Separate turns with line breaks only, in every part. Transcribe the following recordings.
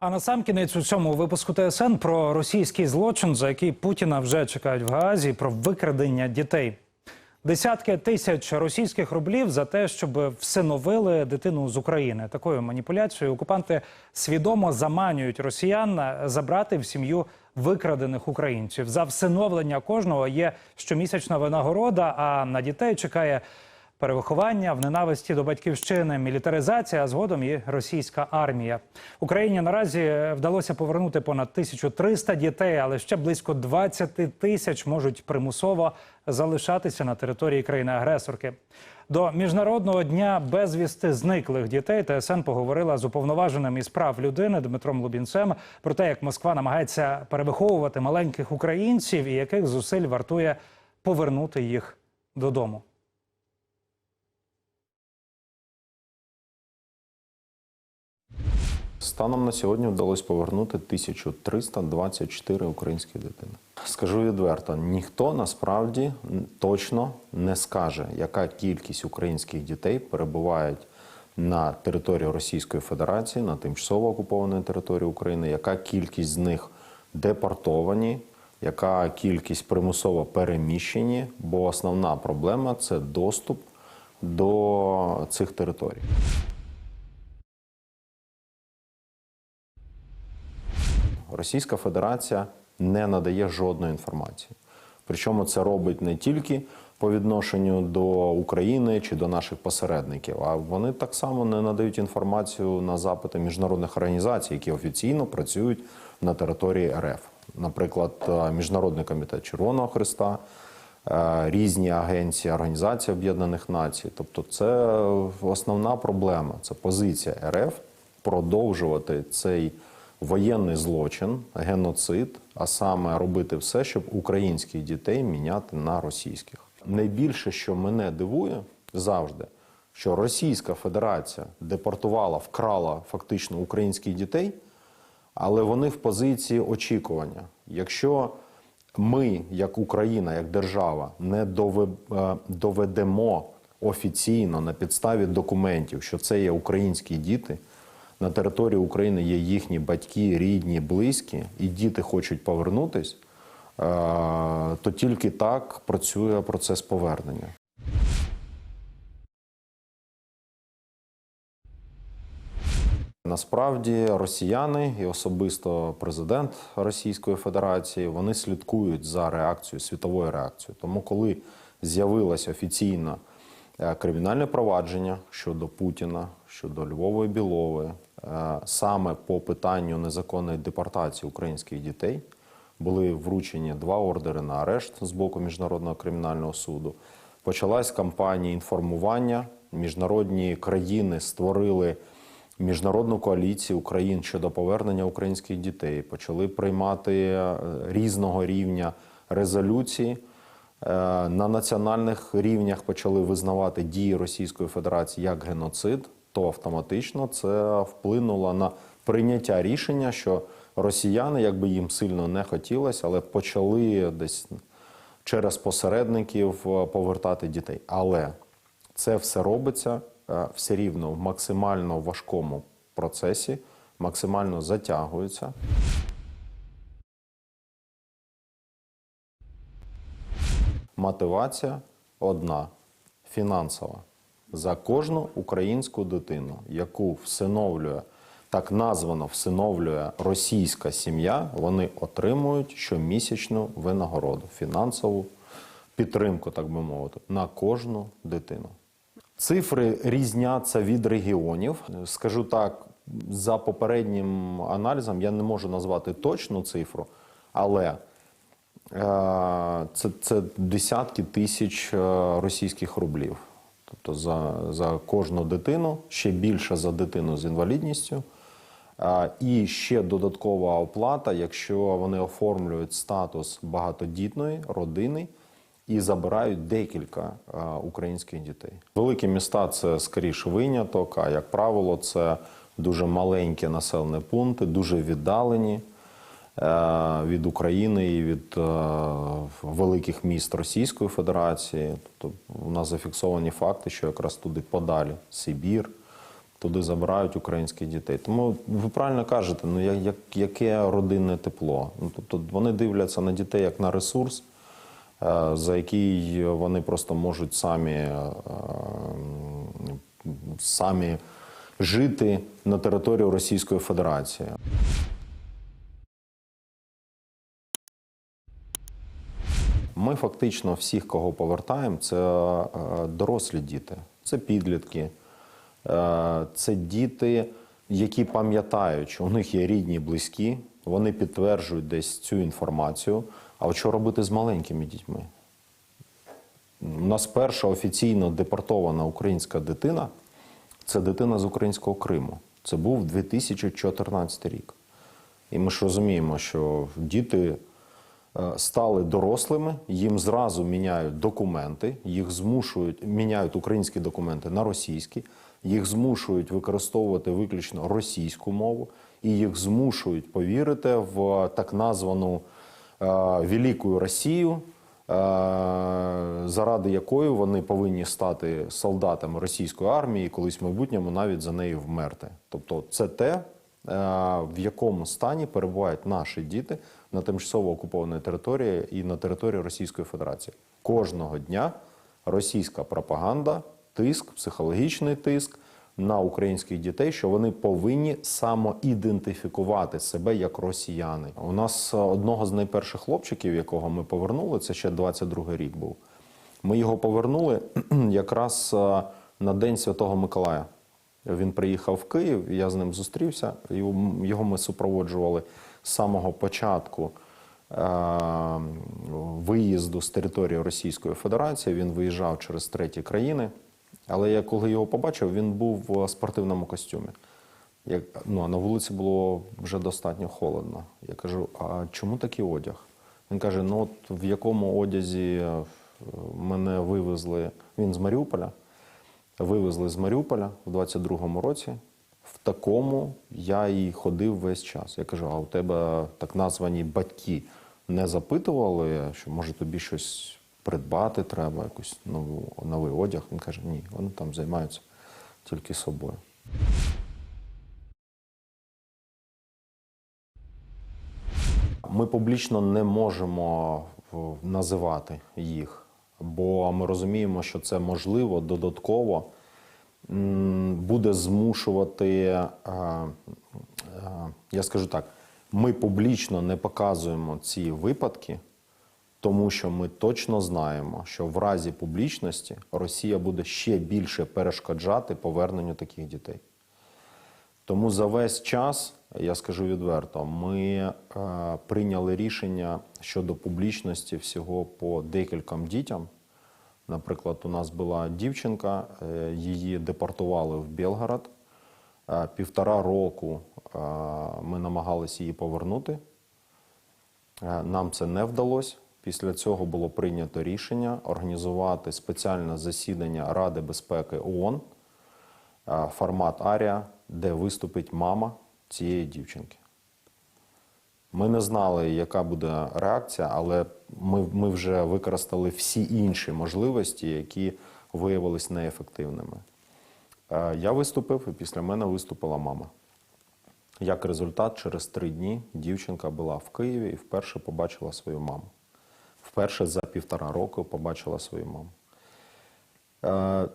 А на сам кінець у цьому випуску ТСН про російський злочин, за який Путіна вже чекають в Гаазі, про викрадення дітей. Десятки тисяч російських рублів за те, щоб всиновили дитину з України. Такою маніпуляцією окупанти свідомо заманюють росіян забрати в сім'ю викрадених українців. За всиновлення кожного є щомісячна винагорода. А на дітей чекає перевиховання в ненависті до батьківщини, мілітаризація, а згодом і російська армія. Україні наразі вдалося повернути понад 1300 дітей, але ще близько 20 тисяч можуть примусово залишатися на території країни-агресорки. До міжнародного дня безвісти зниклих дітей ТСН поговорила з уповноваженим із прав людини Дмитром Лубінцем про те, як Москва намагається перевиховувати маленьких українців і яких зусиль вартує повернути їх додому.
Станом на сьогодні вдалося повернути 1324 українські дитини. Скажу відверто, ніхто насправді точно не скаже, яка кількість українських дітей перебувають на території Російської Федерації, на тимчасово окупованій території України, яка кількість з них депортовані, яка кількість примусово переміщені, бо основна проблема це доступ до цих територій. Російська Федерація не надає жодної інформації. Причому це робить не тільки по відношенню до України чи до наших посередників, а вони так само не надають інформацію на запити міжнародних організацій, які офіційно працюють на території РФ. Наприклад, Міжнародний комітет Червоного Христа, е, різні агенції Організації Об'єднаних Націй. Тобто, це основна проблема. Це позиція РФ продовжувати цей воєнний злочин, геноцид, а саме робити все, щоб українських дітей міняти на російських. Найбільше, що мене дивує завжди, що Російська Федерація депортувала, вкрала фактично українських дітей, але вони в позиції очікування. Якщо ми, як Україна, як держава, не е, доведемо офіційно на підставі документів, що це є українські діти, на території України є їхні батьки, рідні, близькі, і діти хочуть повернутись, е, то тільки так працює процес повернення. Насправді росіяни і особисто президент Російської Федерації вони слідкують за реакцією світовою реакцією. Тому, коли з'явилось офіційно е, кримінальне провадження щодо Путіна, щодо Львової Білової, е, саме по питанню незаконної депортації українських дітей, були вручені два ордери на арешт з боку Міжнародного кримінального суду. Почалась кампанія інформування. Міжнародні країни створили міжнародну коаліцію Україн щодо повернення українських дітей. Почали приймати е, різного рівня резолюції. Е, На національних рівнях почали визнавати дії Російської Федерації як геноцид, то автоматично це вплинуло на прийняття рішення, що росіяни, якби їм сильно не хотілося, але почали десь через посередників е, повертати дітей. Але це все робиться е, все рівно в максимально важкому процесі, максимально затягується. Мотивація одна фінансова. За кожну українську дитину, яку всиновлює, так названо всиновлює російська сім'я, вони отримують щомісячну винагороду, фінансову підтримку, так би мовити, на кожну дитину. Цифри різняться від регіонів. Скажу так, за попереднім аналізом я не можу назвати точну цифру, але це, це десятки тисяч е, російських рублів. Тобто за, за кожну дитину, ще більше за дитину з інвалідністю. Е, І ще додаткова оплата, якщо вони оформлюють статус багатодітної родини і забирають декілька е, українських дітей. Великі міста це скоріше виняток, а як правило, це дуже маленькі населені пункти, дуже віддалені е, від України і від е, великих міст Російської Федерації. Тобто у нас зафіксовані факти, що якраз туди подалі Сибір, туди забирають українських дітей. Тому ви правильно кажете, ну як, яке родинне тепло? Ну, тобто вони дивляться на дітей як на ресурс, е, за який вони просто можуть самі, е, самі жити на території Російської Федерації. Ми фактично всіх, кого повертаємо, це е, дорослі діти, це підлітки, е, це діти, які пам'ятають, що у них є рідні, близькі, вони підтверджують десь цю інформацію. А от що робити з маленькими дітьми? У нас перша офіційно депортована українська дитина це дитина з українського Криму. Це був 2014 рік. І ми ж розуміємо, що діти стали дорослими, їм зразу міняють документи, їх змушують, міняють українські документи на російські, їх змушують використовувати виключно російську мову, і їх змушують повірити в так названу е, Велику Росію, е, заради якої вони повинні стати солдатами російської армії, і колись в майбутньому навіть за нею вмерти. Тобто, це те, е, в якому стані перебувають наші діти на тимчасово окупованій території і на території Російської Федерації. Кожного дня російська пропаганда, тиск, психологічний тиск на українських дітей, що вони повинні самоідентифікувати себе як росіяни. У нас е, одного з найперших хлопчиків, якого ми повернули, це ще 22-й рік був. Ми його повернули якраз е, на День Святого Миколая. Він приїхав в Київ, я з ним зустрівся. Його ми супроводжували з самого початку е, виїзду з території Російської Федерації. Він виїжджав через треті країни. Але я коли його побачив, він був в спортивному костюмі. Як, ну, а на вулиці було вже достатньо холодно. Я кажу: а чому такий одяг? Він каже: ну от в якому одязі е, мене вивезли. Він з Маріуполя. Вивезли з Маріуполя в 22-му році. В такому я і ходив весь час. Я кажу: а у тебе так названі батьки не запитували, що може тобі щось придбати треба, якусь нову, новий одяг? Він каже, ні, вони там займаються тільки собою. Ми публічно не можемо називати їх, бо ми розуміємо, що це можливо додатково буде змушувати. Я скажу так: ми публічно не показуємо ці випадки, тому що ми точно знаємо, що в разі публічності Росія буде ще більше перешкоджати поверненню таких дітей. Тому за весь час, я скажу відверто, ми прийняли рішення щодо публічності всього по декільком дітям. Наприклад, у нас була дівчинка, е, її депортували в Белгород. Е, Півтора року е, ми намагалися її повернути. Нам це не вдалося. Після цього було прийнято рішення організувати спеціальне засідання Ради безпеки ООН, формат Арія, де виступить мама цієї дівчинки. Ми не знали, яка буде реакція, але ми, ми вже використали всі інші можливості, які виявилися неефективними. Е, Я виступив, і після мене виступила мама. Як результат, через три дні дівчинка була в Києві і вперше побачила свою маму. Вперше за півтора року побачила свою маму. Е,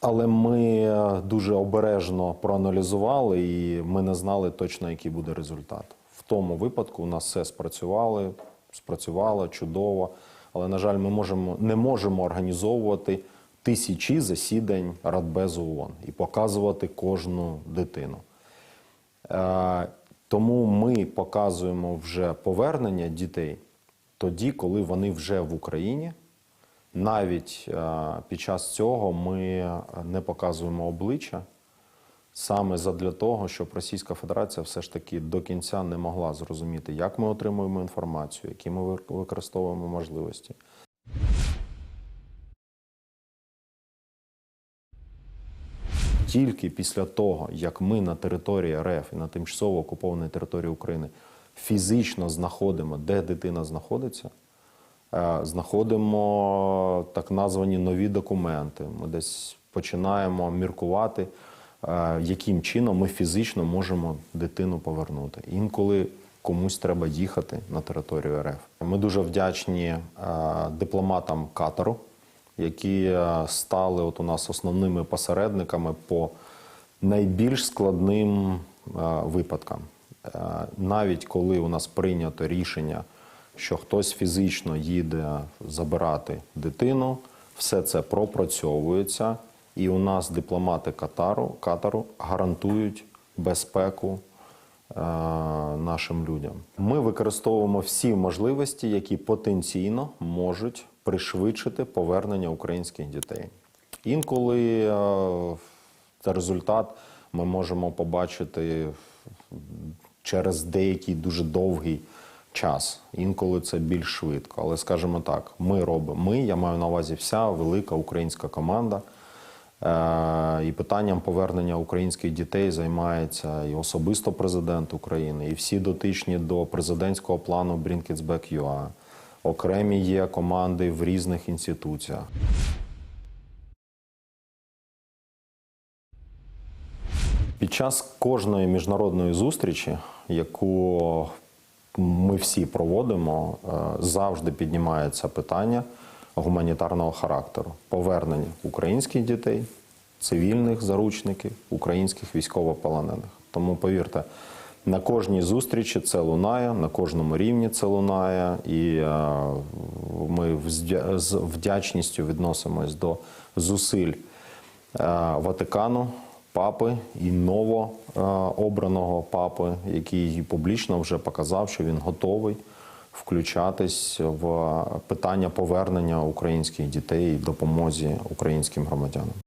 Але ми е, дуже обережно проаналізували, і ми не знали точно, який буде результат. В тому випадку у нас все спрацювало, спрацювало чудово. Але, на жаль, ми можемо, не можемо організовувати тисячі засідань Радбезу ООН і показувати кожну дитину. Е, Тому ми показуємо вже повернення дітей тоді, коли вони вже в Україні. Навіть е, під час цього ми не показуємо обличчя саме задля того, щоб Російська Федерація все ж таки до кінця не могла зрозуміти, як ми отримуємо інформацію, які ми використовуємо можливості. Тільки після того, як ми на території РФ і на тимчасово окупованій території України фізично знаходимо, де дитина знаходиться, е, знаходимо так названі нові документи. Ми десь починаємо міркувати, яким чином ми фізично можемо дитину повернути. Інколи комусь треба їхати на територію РФ. Ми дуже вдячні дипломатам Катару, які стали от у нас основними посередниками по найбільш складним випадкам. Навіть коли у нас прийнято рішення, що хтось фізично їде забирати дитину, все це пропрацьовується, і у нас дипломати Катару, Катару гарантують безпеку е, нашим людям. Ми використовуємо всі можливості, які потенційно можуть пришвидшити повернення українських дітей. Інколи е, це результат ми можемо побачити через деякий дуже довгий час. Інколи це більш швидко. Але скажімо так, ми робимо. Ми, я маю на увазі вся велика українська команда. Е, І питанням повернення українських дітей займається і особисто президент України, і всі дотичні до президентського плану Kids Окремі є команди в різних інституціях. Під час кожної міжнародної зустрічі, яку ми всі проводимо, е, завжди піднімається питання гуманітарного характеру повернення українських дітей, цивільних заручників, українських військовополонених. Тому повірте, на кожній зустрічі це лунає, на кожному рівні це лунає, і е, ми з вдячністю відносимось до зусиль е, Ватикану, папи і новообраного папи, який публічно вже показав, що він готовий включатись в питання повернення українських дітей і допомозі українським громадянам.